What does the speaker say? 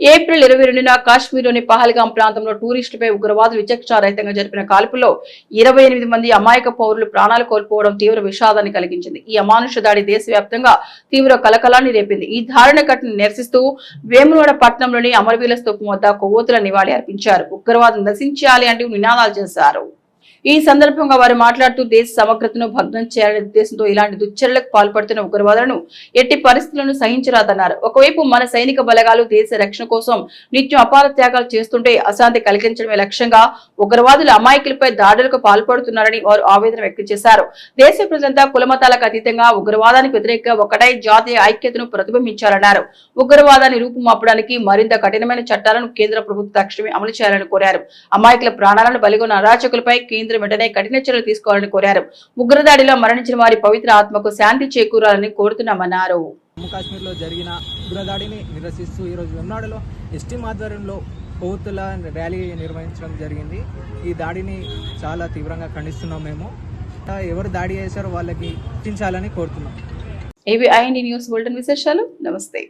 April ఇరవై రెండున కాశ్మీర్లోని పహల్గాం ప్రాంతంలో టూరిస్టులపై ఉగ్రవాదులు విచక్షణారహితంగా జరిపిన కాల్పులో ఇరవై ఎనిమిది మంది అమాయక పౌరులు ప్రాణాలు కోల్పోవడం తీవ్ర విషాదాన్ని కలిగించింది. ఈ అమానుష దాడి దేశవ్యాప్తంగా తీవ్ర కలకలాన్ని రేపింది. ఈ దారుణ ఘటన నిరసిస్తూ వేములవాడ పట్టణంలోని అమరవీల స్తూపం వద్ద కొవ్వొత్తుల నివాళి అర్పించారు. ఉగ్రవాదం నశించాలి అంటూ నినాదాలు చేశారు. ఈ సందర్భంగా వారు మాట్లాడుతూ దేశ సమగ్రతను భగ్నం చేయాలనే ఉద్దేశంతో ఇలాంటి దుశ్చర్యలకు పాల్పడుతున్న ఉగ్రవాదులను ఎట్టి పరిస్థితులను సహించరాదన్నారు. ఒకవైపు మన సైనిక బలగాలు దేశ రక్షణ కోసం నిత్యం అపార త్యాగాలు చేస్తుంటే అశాంతి కలిగించడమే లక్ష్యంగా ఉగ్రవాదులు అమాయకులపై దాడులకు పాల్పడుతున్నారని వారు ఆవేదన వ్యక్తం చేశారు. దేశ ప్రజలంతా కులమతాలకు అతీతంగా ఉగ్రవాదానికి వ్యతిరేకంగా ఒకటై జాతీయ ఐక్యతను ప్రతిబింబించాలన్నారు. ఉగ్రవాదాన్ని రూపుమాపడానికి మరింత కఠినమైన చట్టాలను కేంద్ర ప్రభుత్వం తక్షణమే అమలు చేయాలని కోరారు. అమాయకుల ప్రాణాలను బలిగొన్న అరాచకులపై కేంద్ర వెంటనే కఠిన చర్యలు తీసుకోవాలని కోరారు. ఉగ్రదాడిలో మరణించిన వారి పవిత్ర ఆత్మకు శాంతి చేకూరాలని కోరుతున్నామన్నారు. జమ్మూ కాశ్మీర్లో జరిగిన ఉగ్రదాడిని నిరసిస్తూ ఈరోజు వెమ్నాడులో ఎస్టీం ఆధ్వర్యంలో కొవ్వొత్తుల ర్యాలీ నిర్వహించడం జరిగింది. ఈ దాడిని చాలా తీవ్రంగా ఖండిస్తున్నాం మేము. ఎవరు దాడి చేశారో వాళ్ళకి శిక్షించాలని కోరుతున్నాం. ఐఎన్డి న్యూస్ బులెటిన్ విశేషాలు. నమస్తే.